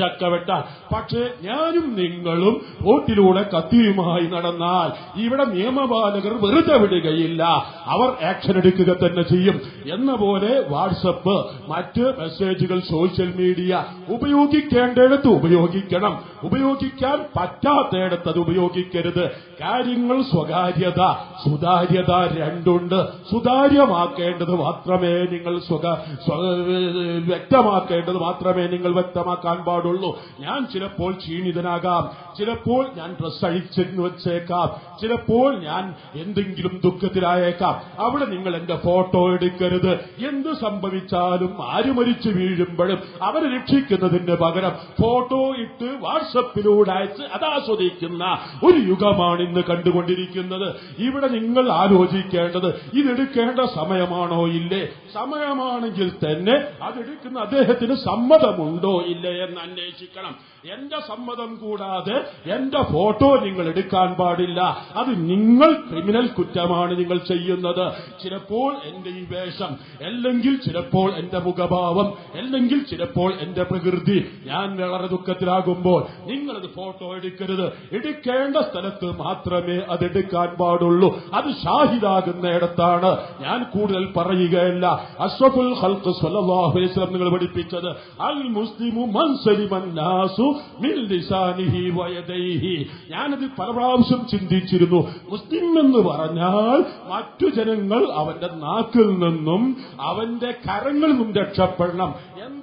ചക്കവെട്ട. പക്ഷേ ഞാനും നിങ്ങളും ബോട്ടിലൂടെ കത്തിയുമായി നടന്നാൽ ഇവിടെ നിയമപാലകർ വെറുതെ വിടുകയില്ല. അവർ ആക്ഷൻ എടുക്കുക തന്നെ ചെയ്യും. എന്ന പോലെ വാട്സപ്പ് മറ്റ് മെസ്സേജുകൾ സോഷ്യൽ മീഡിയ ഉപയോഗിക്കേണ്ടിടത്ത് ഉപയോഗിക്കണം. ഉപയോഗിക്കാൻ പറ്റാത്തയിടത്ത് അത് ഉപയോഗിക്കരുത്. കാര്യങ്ങൾ സ്വകാര്യത സുതാര്യത രണ്ടുണ്ട്. സുതാര്യമാക്കേണ്ടത് മാത്രമേ നിങ്ങൾ സ്വക സ്വ- വ്യക്തമാക്കേണ്ടത് മാത്രമേ നിങ്ങൾ വ്യക്തമാക്കാൻ പാടുള്ളൂ. ഞാൻ ചിലപ്പോൾ ക്ഷീണിതനാകാം. ചിലപ്പോൾ ഞാൻ ഡ്രസ് അഴിച്ചെന്ന് വെച്ചേക്കാം. ചിലപ്പോൾ ഞാൻ എന്തെങ്കിലും ദുഃഖത്തിലായേക്കാം. അവിടെ നിങ്ങൾ എന്റെ ഫോട്ടോ എടുക്കരുത്. എന്ത് സംഭവിച്ചാലും ആര് മരിച്ചു വീഴുമ്പോഴും അവരെ രക്ഷിക്കുന്നതിന് പകരം ഫോട്ടോ ഇട്ട് വാട്സപ്പിലൂടെ അയച്ച് അതാസ്വദിക്കുന്ന ഒരു യുഗമാണ് ഇന്ന് കണ്ടുകൊണ്ടിരിക്കുന്നത്? ഇവിടെ നിങ്ങൾ ആലോചിക്കേണ്ടത് ഇതെടുക്കേണ്ട സമയമാണോ ഇല്ലേ? സമയമാണെങ്കിൽ തന്നെ അതെടുക്കുന്ന അദ്ദേഹത്തിന് സമ്മതമുണ്ടോ ഇല്ലേ എന്ന് അന്വേഷിക്കണം. എന്റെ സമ്മതം കൂടാതെ എന്റെ ഫോട്ടോ നിങ്ങൾ എടുക്കാൻ പാടില്ല. അത് നിങ്ങൾ ക്രിമിനൽ കുറ്റമാണ് നിങ്ങൾ ചെയ്യുന്നത്. ചിലപ്പോൾ എന്റെ ഈ വേഷം അല്ലെങ്കിൽ ചിലപ്പോൾ എന്റെ മുഖഭാവം അല്ലെങ്കിൽ ചിലപ്പോൾ എന്റെ പ്രകൃതി. ഞാൻ വളരെ ദുഃഖത്തിലാകുമ്പോൾ നിങ്ങളത് ഫോട്ടോ എടുക്കരുത്. എടുക്കേണ്ട സ്ഥലത്ത് മാത്രമേ അതെടുക്കാൻ പാടുള്ളൂ. അത് ഷാഹിദാകുന്നിടത്താണ്. ഞാൻ കൂടുതൽ പറയുകയല്ല. അഷ്റഫുൽ ഹൽക്ക് വസല്ലം നിങ്ങൾ പഠിപ്പിച്ചത് അൽ മുസ്ലിമു മൻ സലിമൻ നാസു മിൻ ലിസാനിഹി വയദൈഹി. ഞാനത് പല പ്രാവശ്യം ചിന്തിച്ചിരുന്നു. മുസ്ലിം എന്ന് പറഞ്ഞാൽ മറ്റു ജനങ്ങൾ അവന്റെ നാക്കിൽ നിന്നും അവന്റെ കരങ്ങളിൽ നിന്നും രക്ഷപ്പെടണം.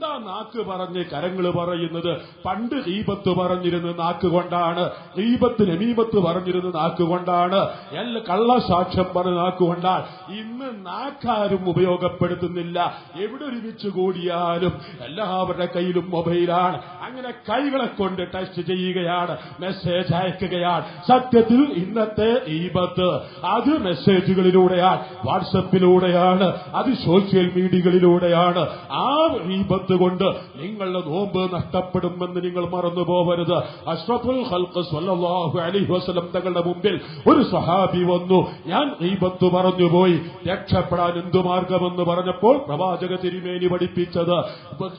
എന്താ നാക്ക് പറഞ്ഞ് കരങ്ങൾ പറയുന്നത്? പണ്ട് ഹീപത്ത് പറഞ്ഞിരുന്ന നാക്ക് കൊണ്ടാണ്. ഹീപത്ത് നമീപത്ത് പറഞ്ഞിരുന്ന നാക്ക് കൊണ്ടാണ്. എല്ലാ കള്ളസാക്ഷ്യം പറഞ്ഞ നാക്ക് കൊണ്ടാണ് ഇന്ന് നാക്കാരും ഉപയോഗപ്പെടുത്തുന്നില്ല. എവിടെ ഒരുമിച്ച് കൂടിയാലും എല്ലാവരുടെ കയ്യിലും മൊബൈലാണ്. അങ്ങനെ കൈകളെ കൊണ്ട് ടെസ്റ്റ് ചെയ്യുകയാണ്. മെസ്സേജ് അയക്കുകയാണ്. സത്യത്തിൽ ഇന്നത്തെ ദീപത്ത് അത് മെസ്സേജുകളിലൂടെയാണ് വാട്സപ്പിലൂടെയാണ് അത് സോഷ്യൽ മീഡിയകളിലൂടെയാണ് ആ ദീപത്ത് കൊണ്ട് നിങ്ങളുടെ നോമ്പ് നഷ്ടപ്പെടുമെന്ന് നിങ്ങൾ മറന്നു പോകരുത് അഷ്റഫുൽ ഹൽക്ക് സ്വല്ലല്ലാഹു അലി വസ്ലം തങ്ങളുടെ മുമ്പിൽ ഒരു സഹാബി വന്നു. ഞാൻ ദീപത്ത് പറഞ്ഞുപോയി രക്ഷപ്പെടാൻ എന്തു മാർഗമെന്ന് പറഞ്ഞപ്പോൾ പ്രവാചക തിരുമേനി പഠിപ്പിച്ചത്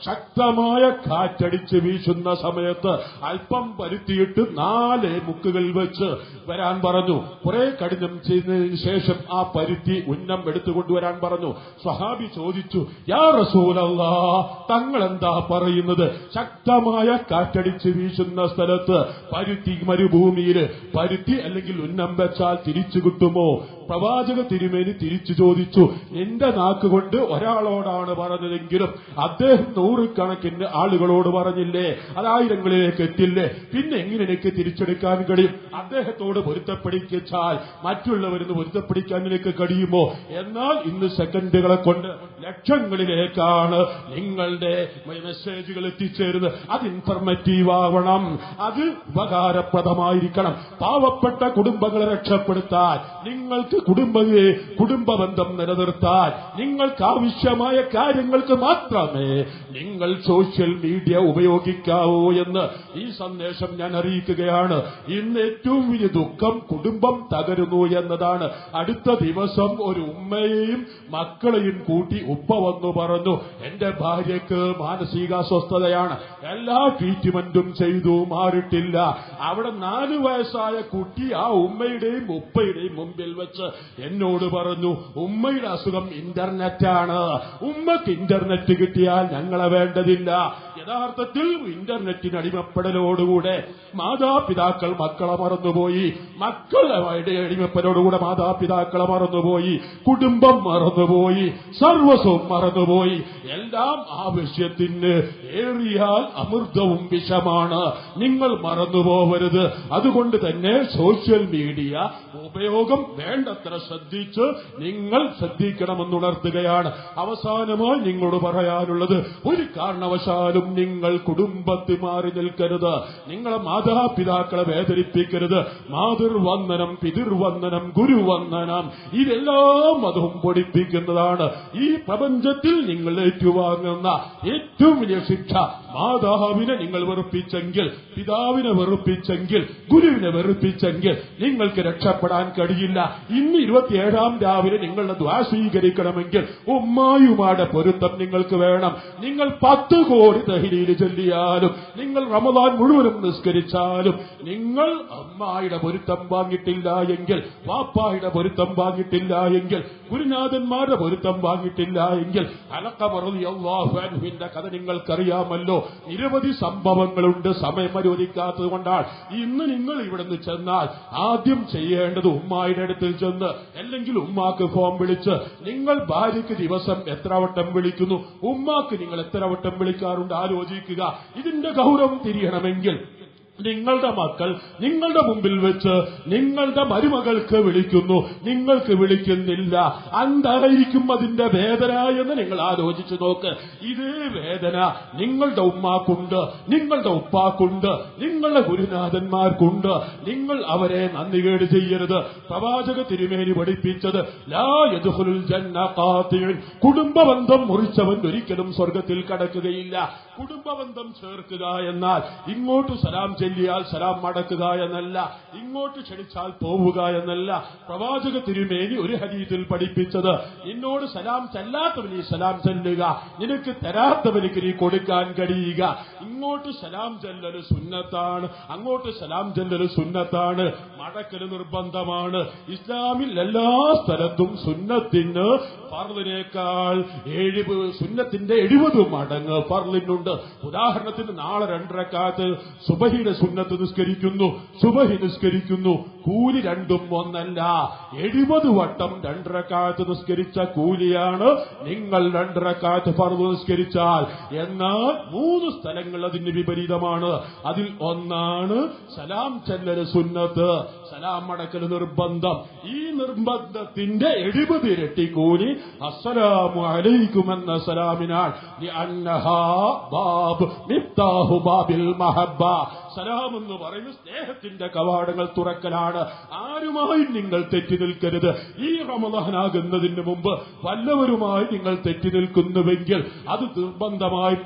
ശക്തമായ കാറ്റടിച്ച് വീശുന്ന സമയത്ത് അല്പം പരുത്തിയിട്ട് നാല് മുക്കുകൾ വെച്ച് വരാൻ പറഞ്ഞു. കുറെ കഠിനം ചെയ്തതിന് ശേഷം ആ പരുത്തി ഉന്നം എടുത്തുകൊണ്ടുവരാൻ പറഞ്ഞു. സഹാബി ചോദിച്ചു യാ തങ്ങൾ എന്താ പറയുന്നത്? ശക്തമായ കാറ്റടിച്ച് വീശുന്ന സ്ഥലത്ത് പരുത്തി മരുഭൂമിയിൽ പരുത്തി അല്ലെങ്കിൽ ഉന്നം വെച്ചാൽ തിരിച്ചു കിട്ടുമോ? പ്രവാചക തിരുമേനി തിരിച്ചു ചോദിച്ചു എന്റെ നാക്കുകൊണ്ട് ഒരാളോടാണ് പറഞ്ഞതെങ്കിലും അദ്ദേഹം നൂറുകണക്കിന് ആളുകളോട് പറഞ്ഞില്ലേ? അതായിരങ്ങളിലേക്ക് എത്തില്ലേ? പിന്നെ എങ്ങനെ എനിക്ക് തിരിച്ചെടുക്കാൻ കഴിയും? അദ്ദേഹത്തോട് പൊരുത്തപ്പെടിച്ചാൽ മറ്റുള്ളവരിന്ന് പൊരുത്തപ്പെടിക്കാൻ എനിക്ക് കഴിയുമോ? എന്നാൽ ഇന്ന് സെക്കൻഡുകളെ കൊണ്ട് ലക്ഷങ്ങളിലേക്കാണ് നിങ്ങളുടെ മെസ്സേജുകൾ എത്തിച്ചേരുന്നത്. അത് ഇൻഫർമേറ്റീവ് ആവണം. അത് ഉപകാരപ്രദമായിരിക്കണം. പാവപ്പെട്ട കുടുംബങ്ങളെ രക്ഷപ്പെടുത്താൻ നിങ്ങൾക്ക് കുടുംബ കുടുംബ ബന്ധം നിലനിർത്താൻ നിങ്ങൾക്ക് ആവശ്യമായ കാര്യങ്ങൾക്ക് മാത്രമേ നിങ്ങൾ സോഷ്യൽ മീഡിയ ഉപയോഗിക്കാവൂ എന്ന് ഈ സന്ദേശം ഞാൻ അറിയിക്കുകയാണ്. ഇന്ന് ഏറ്റവും വലിയ ദുഃഖം കുടുംബം തകരുന്നു എന്നതാണ്. അടുത്ത ദിവസം ഒരു ഉമ്മയെയും മക്കളെയും കൂട്ടി ഉപ്പ വന്നു പറഞ്ഞു എന്റെ ഭാര്യക്ക് മാനസികാസ്വസ്ഥതയാണ്. എല്ലാ ട്രീറ്റ്മെന്റും ചെയ്തു മാറിയിട്ടില്ല അവിടെ നാലു വയസ്സായ കുട്ടി ആ ഉമ്മയുടെയും ഉപ്പയുടെയും മുമ്പിൽ വെച്ച് എന്നോട് പറഞ്ഞു ഉമ്മയുടെ അസുഖം ഇന്റർനെറ്റാണ് ഉമ്മക്ക് ഇന്റർനെറ്റ് കിട്ടിയാൽ ഞങ്ങളെ വേണ്ടതില്ല. യഥാർത്ഥത്തിൽ ഇന്റർനെറ്റിന് അടിമപ്പെടലോടുകൂടെ മാതാപിതാക്കൾ മക്കളെ മറന്നുപോയി. മക്കളുടെ അടിമപ്പെടലോടുകൂടെ മാതാപിതാക്കളെ മറന്നുപോയി. കുടുംബം മറന്നുപോയി. സർവസ്വം മറന്നുപോയി. എല്ലാം ആവശ്യത്തിന് ഏറിയാൽ അമൃതവും വിഷമാണ്. നിങ്ങൾ മറന്നുപോകരുത് അതുകൊണ്ട് തന്നെ സോഷ്യൽ മീഡിയ ഉപയോഗം വേണ്ടത്ര ശ്രദ്ധിച്ച് നിങ്ങൾ ശ്രദ്ധിക്കണമെന്നുണർത്തുകയാണ്. അവസാനമായി നിങ്ങളോട് പറയാനുള്ളത് ഒരു കാരണവശാലും നിങ്ങൾ കുടുംബത്തിൽ മാറി നിൽക്കരുത്. നിങ്ങളെ മാതാപിതാക്കളെ വേദനിപ്പിക്കരുത്. മാതൃവന്ദനം പിതൃവന്ദനം ഗുരുവന്ദനം ഇതെല്ലാം മതവും പഠിപ്പിക്കുന്നതാണ്. ഈ പ്രപഞ്ചത്തിൽ നിങ്ങൾ ഏറ്റുവാങ്ങുന്ന ഏറ്റവും വലിയ ശിക്ഷ മാതാവിനെ നിങ്ങൾ വെറുപ്പിച്ചെങ്കിൽ പിതാവിനെ വെറുപ്പിച്ചെങ്കിൽ ഗുരുവിനെ വെറുപ്പിച്ചെങ്കിൽ നിങ്ങൾക്ക് രക്ഷപ്പെടാൻ കഴിയില്ല. ഇന്ന് ഇരുപത്തിയേഴാം രാവിലെ നിങ്ങളുടെ ദ്വാ സ്വീകരിക്കണമെങ്കിൽ ഉമ്മായുമാടെ പൊരുത്തം നിങ്ങൾക്ക് വേണം. നിങ്ങൾ പത്ത് കോടി തഹലീൽ ചൊല്ലിയാലും നിങ്ങൾ റമദാൻ മുഴുവനും നിസ്കരിച്ചാലും നിങ്ങൾ അമ്മായിയുടെ പൊരുത്തം വാങ്ങിയിട്ടില്ല എങ്കിൽ വാപ്പായുടെ പൊരുത്തം വാങ്ങിയിട്ടില്ല എങ്കിൽ ഗുരുനാഥന്മാരുടെ പൊരുത്തം വാങ്ങിയിട്ടില്ല എങ്കിൽ അലക്കമറുതി അള്ളാഹുവിന്റെ കഥ നിങ്ങൾക്കറിയാമല്ലോ. നിരവധി സംഭവങ്ങളുണ്ട് സമയം അനുവദിക്കാത്തത് കൊണ്ടാണ്. ഇന്ന് നിങ്ങൾ ഇവിടുന്ന് ചെന്നാൽ ആദ്യം ചെയ്യേണ്ടത് ഉമ്മായുടെ അടുത്തിൽ ചെന്ന് അല്ലെങ്കിൽ ഉമ്മാക്ക് ഫോൺ വിളിച്ച് നിങ്ങൾ ഭാര്യയ്ക്ക് ദിവസം എത്ര വട്ടം വിളിക്കുന്നു? ഉമ്മാക്ക് നിങ്ങൾ എത്ര വട്ടം വിളിക്കാറുണ്ട്? ആലോചിക്കുക. ഇതിന്റെ ഗൗരവം തിരിയണമെങ്കിൽ നിങ്ങളുടെ മക്കൾ നിങ്ങളുടെ മുമ്പിൽ വെച്ച് നിങ്ങളുടെ മരുമകൾക്ക് വിളിക്കുന്നു. നിങ്ങൾക്ക് വിളിക്കുന്നില്ല. എന്തായിരിക്കും അതിന്റെ വേദന എന്ന് നിങ്ങൾ ആലോചിച്ചു നോക്ക്. ഇതേ വേദന നിങ്ങളുടെ ഉമ്മാക്കുണ്ട് നിങ്ങളുടെ ഉപ്പാക്കുണ്ട് നിങ്ങളുടെ ഗുരുനാഥന്മാർക്കുണ്ട്. നിങ്ങൾ അവരെ നന്ദി കേട് ചെയ്യരുത്. പ്രവാചക തിരുമേനി പഠിപ്പിച്ചത് ഖാതിഉൻ. കുടുംബബന്ധം മുറിച്ചവൻ ഒരിക്കലും സ്വർഗത്തിൽ കടക്കുകയില്ല. കുടുംബബന്ധം ചേർക്കുക എന്നാൽ ഇങ്ങോട്ട് സലാം ചെല്ലിയാൽ സലാം മടക്കുക എന്നല്ല ഇങ്ങോട്ട് ക്ഷണിച്ചാൽ പോവുക എന്നല്ല. പ്രവാചക തിരുമേനി ഒരു ഹരീതിൽ പഠിപ്പിച്ചത് നിന്നോട് സലാം ചെല്ലാത്തവന് സലാം ചെല്ലുക നിനക്ക് തരാത്തവനിക്ക് നീ കൊടുക്കാൻ കഴിയുക. ഇങ്ങോട്ട് സലാം ചെല്ലല് സുന്നത്താണ് അങ്ങോട്ട് സലാം ചെല്ലല് സുന്നത്താണ് മടക്കൽ നിർബന്ധമാണ്. ഇസ്ലാമിൽ എല്ലാ സ്ഥലത്തും സുന്നത്തിന് ഫർദിനേക്കാൾ എഴുപത് സുന്നത്തിന്റെ എഴുപത് മടങ്ങ് ഫർലിനുണ്ട് ഉദാഹരണത്തിന് നാളെ രണ്ടരക്കാലത്ത് സുബഹിയുടെ സുന്നത്ത് നിസ്കരിക്കുന്നു. സുബഹി നിസ്കരിക്കുന്നു. കൂലി രണ്ടും ഒന്നല്ല. എഴുപത് വട്ടം രണ്ടരക്കാലത്ത് നിസ്കരിച്ച കൂലിയാണ് നിങ്ങൾ രണ്ടരക്കാലത്ത് പറവ് നിസ്കരിച്ചാൽ. എന്നാൽ മൂന്ന് സ്ഥലങ്ങൾ അതിന് വിപരീതമാണ്. അതിൽ ഒന്നാണ് സലാം ചെല്ലര് സുന്നത്ത്. സലാം മടക്കൽ നിർബന്ധം. ഈ നിർബന്ധത്തിന്റെ എഴുപത് ഇരട്ടി കൂലി അസ്സലാമു അലൈക്കും എന്ന സലാമിനാൾ ബാബ് മിഫ്താഹു ബാബിൽ മഹബ്ബ. സലാം എന്ന് പറയുന്ന സ്നേഹത്തിന്റെ കവാടങ്ങൾ തുറക്കലാണ്. ആരുമായും നിങ്ങൾ തെറ്റി നിൽക്കരുത്. ഈ റമദാനാകുന്നതിന് മുമ്പ് വല്ലവരുമായി നിങ്ങൾ തെറ്റി നിൽക്കുന്നുവെങ്കിൽ അത് നിർബന്ധമായും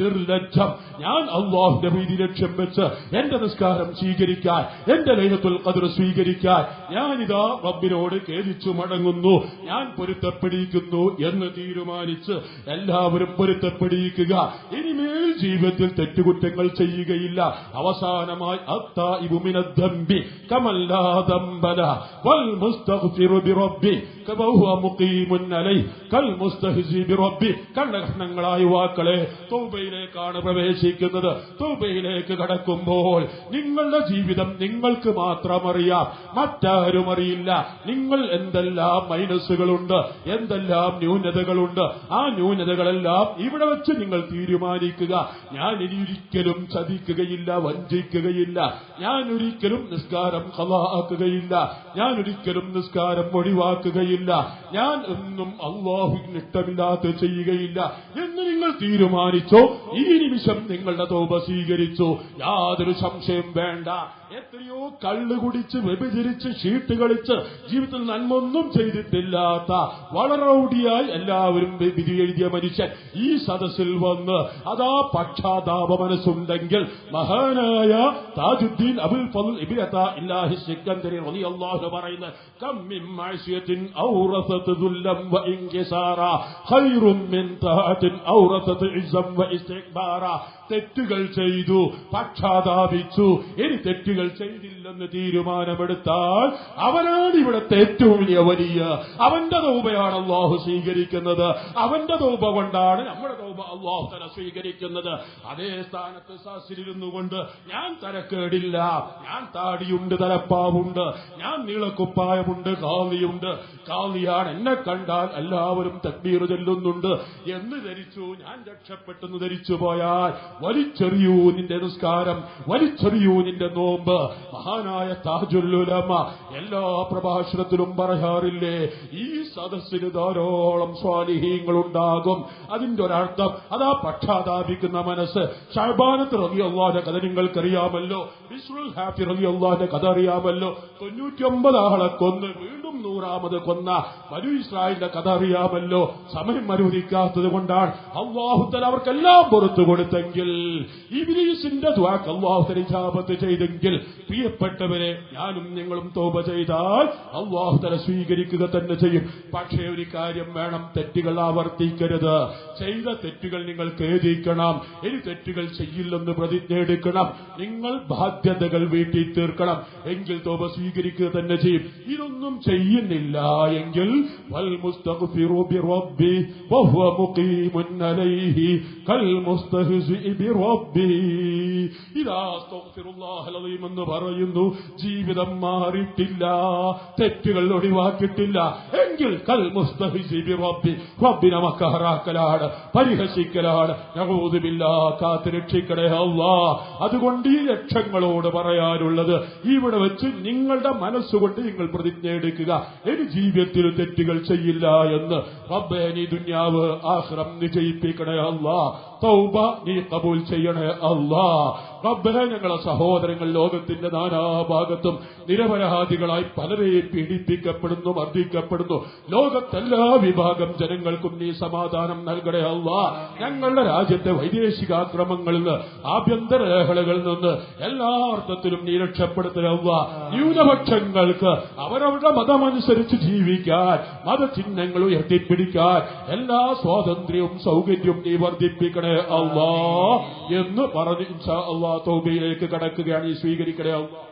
നിർലജ്ജം. ഞാൻ അള്ളാഹുന്റെ വീതി ലക്ഷ്യം വെച്ച് എന്റെ നിസ്കാരം സ്വീകരിക്കാൻ എന്റെ ലൈലത്തുൽ കതിർ സ്വീകരിക്കാൻ ഞാനിതാ റബ്ബിനോട് കേദിച്ചു മടങ്ങുന്നു. ഞാൻ പൊരുത്തപ്പെടിയിക്കുന്നു എന്ന് തീരുമാനിച്ച് എല്ലാവരും പൊരുത്തപ്പെടിയിക്കുക ഇനിമേൽ ജീവിതത്തിൽ തെറ്റുകുറ്റങ്ങൾ ചെയ്യുകയില്ല. അവസാനമായി അത്താഇബു മിനദ്ദംബി കമല്ലാ ദംബല വൽ മുസ്തഗ്ഫിറു ബിറബ്ബി കമഹുവ മുഖീമുൻ അലൈഹി കൽ മുസ്തഹ്സി ബിറബ്ബി കണ്ണകഷ്ണങ്ങളായ വാക്കളെ തൗബയിലേക്കാണ് പ്രവേശിക്കുന്നത്. തൗബയിലേക്ക് കടക്കുമ്പോൾ നിങ്ങളുടെ ജീവിതം നിങ്ങൾക്ക് മാത്രം അറിയാം മറ്റാരും അറിയില്ല. നിങ്ങൾ എന്തെല്ലാം മൈനസുകളുണ്ട് എന്തെല്ലാം ന്യൂനതകളുണ്ട്. ആ ന്യൂനതകളെല്ലാം ഇവിടെ വെച്ച് നിങ്ങൾ തീരുമാനിക്കുക. ഞാൻ ഇനി ഒരിക്കലും ചതിക്കുകയില്ല വഞ്ചിക്കുകയില്ല. ഞാൻ ഒരിക്കലും നിസ്കാരം കളാക്കുകയില്ല ഞാൻ ഒരിക്കലും നിസ്കാരം ഒഴിവാക്കുകയില്ല. ഞാൻ എന്നും അള്ളാഹുവിന് ഇഷ്ടമില്ലാത്ത ചെയ്യുകയില്ല. എന്ന് നിങ്ങൾ തീരുമാനിച്ചോ ഈ നിമിഷം നിങ്ങളുടെ തോപ സ്വീകരിച്ചു യാതൊരു സംശയം വേണ്ട. എത്രയോ കള്ളു കുടിച്ച് വ്യഭിചരിച്ച് ഷീട്ട് കളിച്ച് ജീവിതത്തിൽ നന്മൊന്നും ചെയ്തിട്ടില്ലാത്ത വളരെ ഔടിയായി എല്ലാവരും വിധി എഴുതിയ മനുഷ്യൻ ഈ സദസ്സിൽ വന്ന് അതാ പക്ഷാതാപ മനസ്സുണ്ടെങ്കിൽ മഹാനായ താജുദ്ദീൻ അബുൽ ഫضل ഇബ്നത ഇല്ലാഹി സിക്കന്ദരി റളിയല്ലാഹു പറയുന്നത് കം മിൻ മഅസിയത്തിൻ മിൻ തെറ്റുകൾ ചെയ്തു പക്ഷാതാപിച്ചു. ഇനി തെറ്റുകൾ ചെയ്തില്ലെന്ന് തീരുമാനമെടുത്താൽ അവനാണ് ഇവിടുത്തെ ഏറ്റവും വലിയ വലിയ. അവന്റെ തൗബയാണ് അള്ളാഹു സ്വീകരിക്കുന്നത്. അവന്റെ തൗബ കൊണ്ടാണ് നമ്മുടെ തൗബ അള്ളാഹു തല സ്വീകരിക്കുന്നത്. അതേ സ്ഥാനത്ത് സാസിലിരുന്നു കൊണ്ട് ഞാൻ തരക്കേടില്ല. ഞാൻ താടിയുണ്ട് തലപ്പാവുണ്ട്. ഞാൻ നീളക്കുപ്പായമുണ്ട് കാവിയുണ്ട് കാവിയാണ് എന്നെ കണ്ടാൽ എല്ലാവരും തക്ബീർ ചെല്ലുന്നുണ്ട്. എന്ന് ധരിച്ചു ഞാൻ രക്ഷപ്പെട്ടെന്ന് ധരിച്ചു പോയാൽ വലിച്ചെറിയൂ നിന്റെ നിസ്കാരം വലിച്ചെറിയൂ നിന്റെ നോമ്പ്. മഹാനായ താജുല്ലുലമ എല്ലാ പ്രഭാഷണത്തിലും പറയാറില്ലേ ഈ സദസ്സിന് ധാരോളം സ്വാലിഹീങ്ങൾ ഉണ്ടാകും അതിന്റെ ഒരർത്ഥം അതാ പക്ഷാതാപിക്കുന്ന മനസ്സ്. ഷഹബാനത്ത് റബി അള്ളാന്റെ കഥ നിങ്ങൾക്കറിയാമല്ലോ. വിസ്രുൽ ഹാഫി റബി അള്ളാന്റെ കഥ അറിയാമല്ലോ. തൊണ്ണൂറ്റിയൊമ്പത് ആളെ കൊന്ന് വീണ്ടും നൂറാമത് കൊന്ന മനു ഇസ്രായിലിന്റെ കഥ അറിയാമല്ലോ. സമയം അനുവദിക്കാത്തത് കൊണ്ടാണ് അള്ളാഹുത്തൽ അവർക്കെല്ലാം പുറത്തു കൊടുത്തെങ്കിൽ ഇബിലീസിന്റെ ദ്വാക്ക് അള്ളാഹുത്തൽ ഇജാബത്ത് ചെയ്തെങ്കിൽ പ്രിയപ്പെട്ടവരെ ഞാനും നിങ്ങളും തോപ ചെയ്താൽ അള്ളാഹു തല സ്വീകരിക്കുക തന്നെ ചെയ്യും. പക്ഷേ ഒരു കാര്യം വേണം തെറ്റുകൾ ആവർത്തിക്കരുത്. ചെയ്ത തെറ്റുകൾ നിങ്ങൾ ഖേദിക്കണം ഇനി തെറ്റുകൾ ചെയ്യില്ലെന്ന് പ്രതിജ്ഞ എടുക്കണം. നിങ്ങൾ ബാധ്യതകൾ വീട്ടിൽ തീർക്കണം. എങ്കിൽ തോപ സ്വീകരിക്കുക തന്നെ ചെയ്യും. ഇതൊന്നും ചെയ്യുന്നില്ല എങ്കിൽ വഹുവ മുഖീമുൻ അലൈഹി ഇതാ എന്ന് പറയുന്നു. ജീവിതം മാറിയിട്ടില്ല. തെറ്റുകൾ ഒഴിവാക്കിയിട്ടില്ല. എങ്കിൽ കൽ റബ്ബിനെ മക്കഹറാക്കലാണ് പരിഹസിക്കലാണ്. നഊദുബില്ലാ കാത്ത് രക്ഷിക്കണേ അല്ലാ അതുകൊണ്ട് ഈ ലക്ഷങ്ങളോട് പറയാനുള്ളത് ഇവിടെ വെച്ച് നിങ്ങളുടെ മനസ്സുകൊണ്ട് നിങ്ങൾ പ്രതിജ്ഞ എടുക്കുക. ഇനി ജീവിതത്തിൽ തെറ്റുകൾ ചെയ്യില്ല എന്ന്. റബ്ബേ നീ ദുന്യാവ് ആഹ്റം നിജയിപ്പിക്കണേ അല്ലാ തൗബ നീ കബൂൽ ചെയ്യണേ അള്ളാ റബ്ബേ ഞങ്ങളെ സഹോദരങ്ങൾ ലോകത്തിന്റെ നാനാഭാഗത്തും നിരപരാധികളായി പലരെയും പീഡിപ്പിക്കപ്പെടുന്നു മർദ്ദിക്കപ്പെടുന്നു. ലോകത്തെല്ലാ വിഭാഗം ജനങ്ങൾക്കും നീ സമാധാനം നൽകണേ അള്ളാ ഞങ്ങളുടെ രാജ്യത്തെ വൈദേശികാക്രമങ്ങളിൽ നിന്ന് ആഭ്യന്തര രേഖകളിൽ നിന്ന് എല്ലാ അർത്ഥത്തിലും നീ രക്ഷപ്പെടുത്തലവ ന്യൂനപക്ഷങ്ങൾക്ക് അവരവരുടെ മതമനുസരിച്ച് ജീവിക്കാൻ മതചിഹ്നങ്ങൾ ഉയർത്തിപ്പിടിക്കാൻ എല്ലാ സ്വാതന്ത്ര്യവും സൗകര്യവും നീ വർദ്ധിപ്പിക്കണേ അള്ളാ എന്ന് പറഞ്ഞ് ഇൻഷാ അള്ളാ തോബയിലേക്ക് കടക്കുകയാണ് ഈ സ്വീകരിക്കണേ അള്ളാ